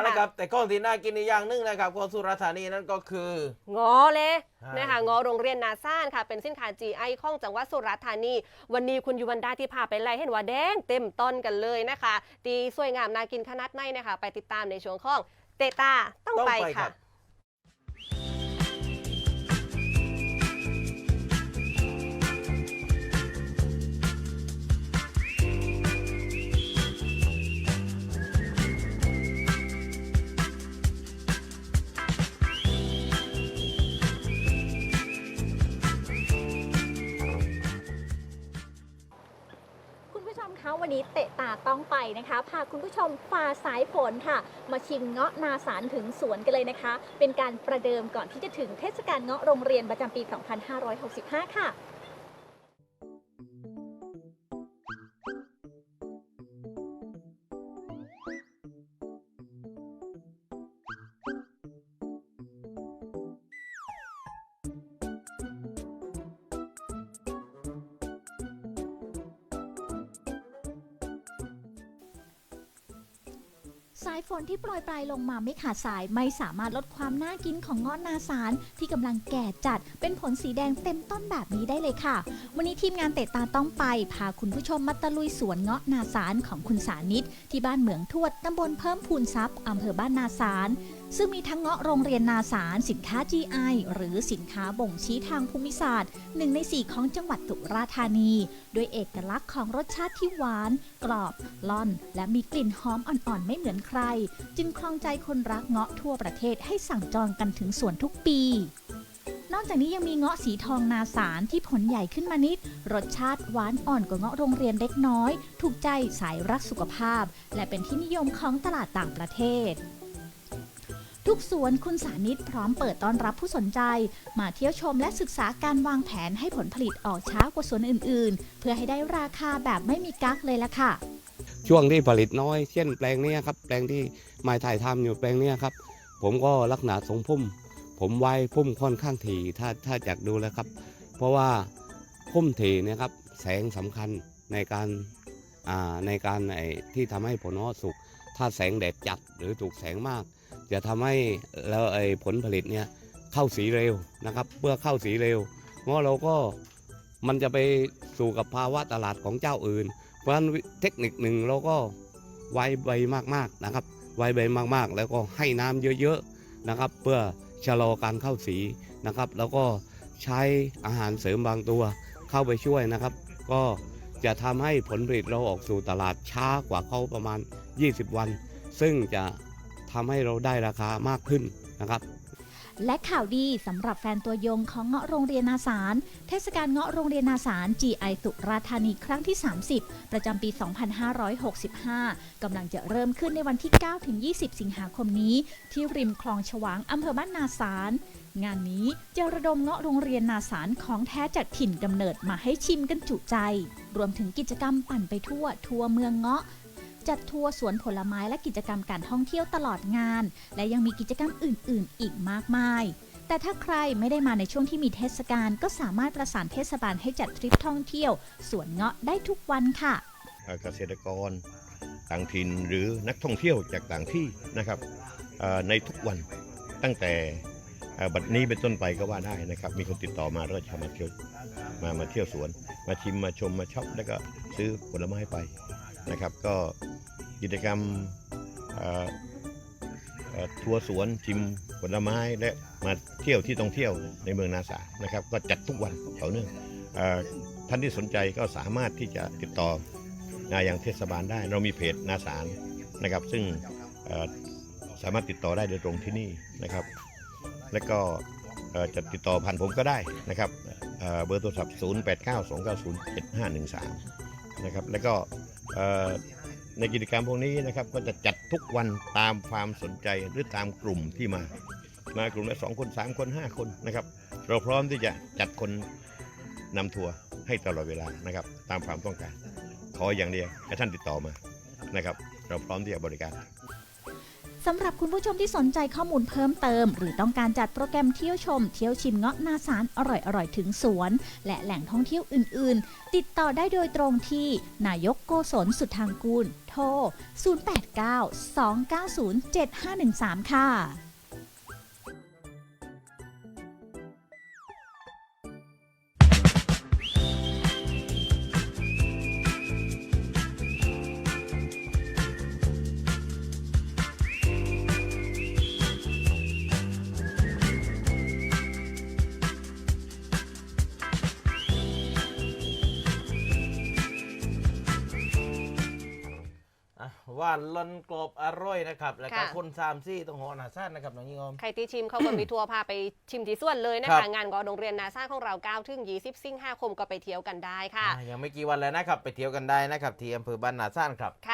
เอาละครับแต่ก้อนที่น่ากินอีกอย่างหนึงนะครับของสุราษฎร์ธานีนั่นก็คือ งอเลยใช่ นะคะงอโรงเรียนนาซ่านค่ะ เป็นสินค้า GI ของจังหวัดสุราษฎร์ธานี วันนี้คุณยูวันดาที่พาไปไล่เห็นว่าแดงเต็มต้นกันเลยนะคะตีสวยงามน่ากินขนาดไหนนะคะ ไปติดตามในช่วงของเตตาต้องต้องไปไปครัค่ะบ วันนี้เตะตาต้องไปนะคะ พาคุณผู้ชมฝ่าสายฝนค่ะ มาชิมเงาะนาสารถึงสวนกันเลยนะคะ เป็นการประเดิมก่อนที่จะถึงเทศกาลเงาะโรงเรียนประจำปี 2565 ค่ะ สายฝนที่โปรยปลายลงมาไม่ขาดสายไม่สามารถลดความน่ากินของเงาะนาสารที่กำลังแก่จัดเป็นผลสีแดงเต็มต้นแบบนี้ได้เลยค่ะ วันนี้ทีมงานเตะตาต้องไป พาคุณผู้ชมมาตะลุยสวนเงาะนาสารของคุณสานิตที่บ้านเหมืองทวดตำบลเพิ่มพูนทรัพย์อำเภอบ้านนาสาร ซึ่งมีทั้งเงาะโรงเรียนนาสารสินค้า GI หรือสินค้าบ่งชี้ทางภูมิศาสตร์หนึ่งในสี่ของจังหวัดสุราษฎร์ธานี ด้วยเอกลักษณ์ของรสชาติที่หวาน กรอบ ล่อน และมีกลิ่นหอมอ่อนๆ ไม่เหมือนใคร จึงครองใจคนรักเงาะทั่วประเทศให้สั่งจองกันถึงสวนทุกปีนอกจากนี้ยังมีเงาะสีทองนาสารที่ผลใหญ่ขึ้นมานิด รสชาติหวานอ่อนกว่าเงาะโรงเรียนเล็กน้อย ถูกใจสายรักสุขภาพ และเป็นที่นิยมของตลาดต่างประเทศ ทุกสวนคุณสานิตพร้อมเปิดต้อนรับผู้สนใจ มาเที่ยวชมและศึกษาการวางแผนให้ผลผลิตออกช้ากว่าสวนอื่น ๆ เพื่อให้ได้ราคาแบบไม่มีกั๊กเลยละค่ะ ช่วงที่ผลิตน้อย เช่นแปลงนี้ครับ แปลงที่ม้ถ่ายทำอยู่แปลงนี้ครับ ผมก็ลักษณะทรงพุ่ม ผมไว้พุ่มค่อนข้างถี่ถ้าถ้าจากดูแล้วครับ เพราะว่าพุ่มถี่นะครับแสงสำคัญในการในการไอ้ที่ทำให้ผลเงาะสุก ถ้าแสงแดดจัดหรือถูกแสงมาก จะทำให้แล้วไอ้ผลผลิตเนี่ยเข้าสีเร็วนะครับเมื่อเข้าสีเร็วเงาะเราก็มันจะไปสู่กับภาวะตลาดของเจ้าอื่น เพราะฉะนั้นเทคนิคหนึ่งเราก็ไว้ใบมากๆนะครับ ไว้ใบมากๆ แล้วก็ให้น้ำเยอะๆนะครับ เพื่อชะลอการเข้าสีนะครับ แล้วก็ใช้อาหารเสริมบางตัวเข้าไปช่วยนะครับ ก็จะทำให้ผลผลิตเราออกสู่ตลาดช้ากว่าเขาประมาณ 20 วัน ซึ่งจะทำให้เราได้ราคามากขึ้นนะครับและข่าวดีสำหรับแฟนตัวยงของเงาะโรงเรียนนาสาร เทศกาลเงาะโรงเรียนนาสาร GI สุราธานีครั้งที่ 30 ประจำปี 2565 กำลังจะเริ่มขึ้นในวันที่ 9-20 สิงหาคมนี้ ที่ริมคลองฉวางอำเภอบ้านนาสาร งานนี้จะระดมเงาะโรงเรียนนาสารของแท้จากถิ่นกำเนิดมาให้ชิมกันจุใจ รวมถึงกิจกรรมปั่นไปทั่ว ทัวร์เมืองเงาะ จัดทัวร์สวนผลไม้และกิจกรรมการท่องเที่ยวตลอดงาน และยังมีกิจกรรมอื่น ๆ อีกมากมาย แต่ถ้าใครไม่ได้มาในช่วงที่มีเทศกาลก็สามารถประสานเทศบาลให้จัดทริปท่องเที่ยวสวนเงาะได้ทุกวันค่ะ เกษตรกรต่างถิ่นหรือนักท่องเที่ยวจากต่างที่นะครับในทุกวันตั้งแต่บัดนี้เป็นต้นไปก็ว่าได้นะครับ มีคนติดต่อมาแล้วจะมาเที่ยวมามาเที่ยวสวน มาชิมมาชมมาช็อปแล้วก็ซื้อผลไม้ไป นะครับก็กิจกรรมทัวร์สวนชิมผลไม้และมาเที่ยวที่ต้องเที่ยวในเมืองนาสานะครับ ก็จัดทุกวันต่อเนื่องอท่านที่สนใจก็สามารถที่จะติดต่อนะอย่างเทศบาลได้ เรามีเพจนาสารนะครับ ซึ่งสามารถติดต่อได้โดยตรงที่นี่นะครับ และก็จะติดต่อผ่านผมก็ได้นะครับเบอร์โทรศัพท์ 0 8 9 2 9 0 7 5 1 3 นะครับ แล้วก็ ในกิจกรรมพวกนี้นะครับก็จะจัดทุกวันตามความสนใจหรือตามกลุ่มที่มา มากลุ่มละสองคนสามคนห้าคนนะครับ เราพร้อมที่จะจัดคนนำทัวร์ให้ตลอดเวลานะครับ ตามความต้องการ ขออย่างเดียวให้ท่านติดต่อมานะครับ เราพร้อมที่จะบริการ สำหรับคุณผู้ชมที่สนใจข้อมูลเพิ่มเติม หรือต้องการจัดโปรแกรมเที่ยวชม เที่ยวชิมเงาะนาสารอร่อยๆ ถึงสวน และแหล่งท่องเที่ยวอื่นๆ ติดต่อได้โดยตรงที่ นายกโกศลสุทางกูล โทร 089-290-7513 ค่ะ อะว่านลนกรอบอร่อยนะครับ แล้วก็ค่ะ คนสามซี่ต้องหอนาซ่านนะครับน้องยิงอม ใครที่ชิมเขาก็มีทัวร์พาไปชิมที่ส่วนเลยนะครัคะ บ งานกอโรงเรียนนาซ่าของเรา9ถึง20สิงหาคมก็ไปเที่ยวกันได้ค่ะ อะยังไม่กี่วันแล้วนะครับ ไปเที่ยวกันได้นะครับที่อำเภอบ้านนาซ่านครับ